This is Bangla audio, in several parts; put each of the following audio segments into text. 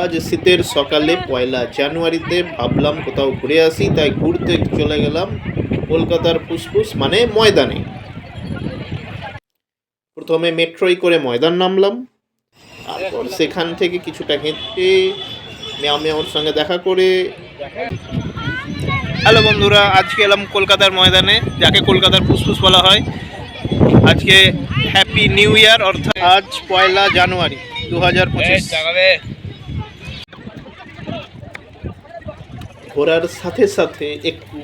আজ শীতের সকালে পয়লা জানুয়ারিতে ভাবলাম কোথাও ঘুরে আসি তাই ঘুরতে চলে গেলাম কলকাতার ফুসফুস মানে ময়দানে। প্রথমে মেট্রোয় করে ময়দান নামলাম তারপর সেখান থেকে কিছুটা হেঁটে মেয়া মেয়াওর সঙ্গে দেখা করে হ্যালো বন্ধুরা আজকে এলাম কলকাতার ময়দানে যাকে কলকাতার ফুসফুস বলা হয়। আজকে হ্যাপি নিউ ইয়ার অর্থাৎ আজ পয়লা জানুয়ারি দু হাজার পঁচিশ ঘোরার সাথে সাথে একটু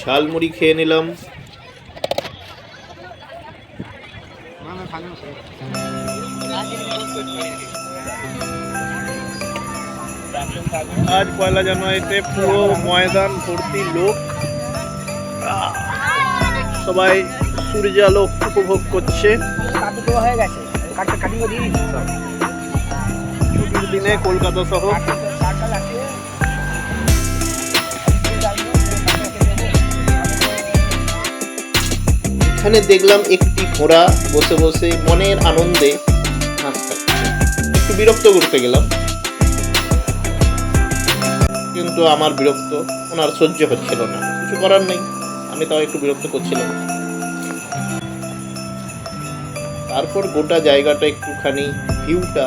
ঝালমুড়ি খেয়ে নিলাম। আজ পয়লা জানুয়ারিতে পুরো ময়দান ভর্তি লোক। সবাই সূর্যালোক উপভোগ করছে। হয়ে গেছে। দিনে কলকাতা সহ এখানে দেখলাম একটি ঘোড়া বসে বসে মনের আনন্দে একটু বিরক্ত করতে গেলাম। কিন্তু আমার বিরক্ত ওনার সহ্য হচ্ছিল না। কিছু করার নেই। আমি তাও একটু বিরক্ত করছিলাম। তারপর গোটা জায়গাটা একটুখানি ভিউটা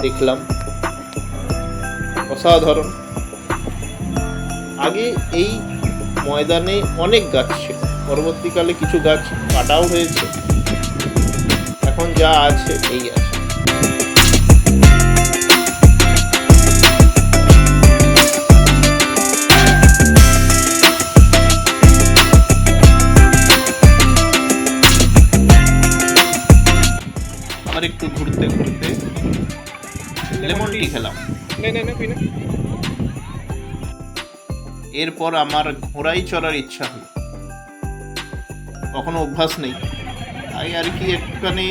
দেখলাম। অসাধারণ। আগে এই ময়দানে অনেক গাছ ছিল। পরবর্তীকালে কিছু গাছ কাটাও হয়েছে। এখন যা আছে এই আছে। আর একটু ঘুরতে ঘুরতে লেমন টি খেলাম। এরপর আমার ঘোড়াই চড়ার ইচ্ছা হলো। কখনো অভ্যাস নেই। তাই আর কি একটুখানি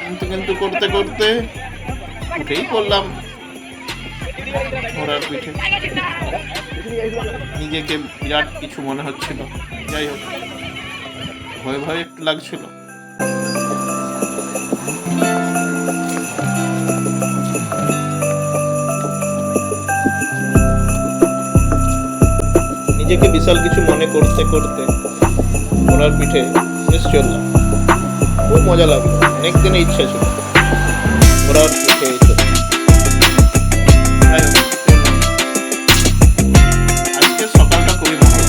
কিন্তু কিন্তু করতে করতে উঠেই পড়লাম ঘোড়ার পিঠে। নিজেকে বিরাট কিছু মনে হচ্ছিল। যাই হোক, ভয় ভয় একটু লাগছিল। নিজেকে বিশাল কিছু মনে করতে করতে ঘোড়ার পিঠে শেষ চললাম খুব মজা লাগল। অনেক দিনে ইচ্ছা ছিল। সকালটা খুবই ভালো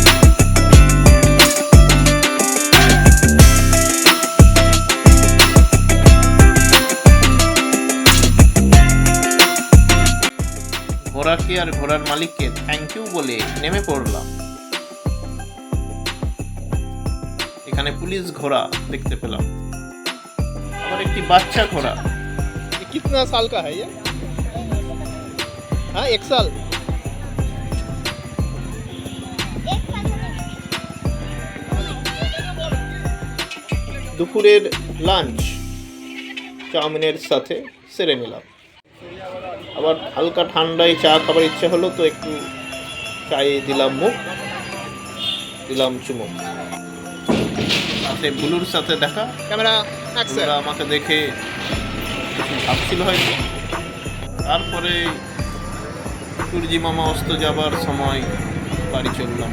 ঘোড়াকে আর ঘোড়ার মালিককে থ্যাংক ইউ বলে নেমে পড়লাম? এখানে পুলিশ ঘোড়া দেখতে পেলাম। আবার একটি বাচ্চা ঘোড়া। কিতনা সাল কা হ্যায় হ্যাঁ এক সাল। দুপুরের লাঞ্চ চাউমিনের সাথে সেরে নিলাম। আবার হালকা ঠান্ডায় চা খাবার ইচ্ছে হলো তো একটু চায়ে দিলাম মুখ, দিলাম চুমুক। সাথে বুলুর সাথে দেখা। ক্যামেরা ওরা আমাকে দেখে ভাবছিল হয়তো। তারপরে সূর্যি মামা অস্ত যাবার সময় বাড়ি চললাম।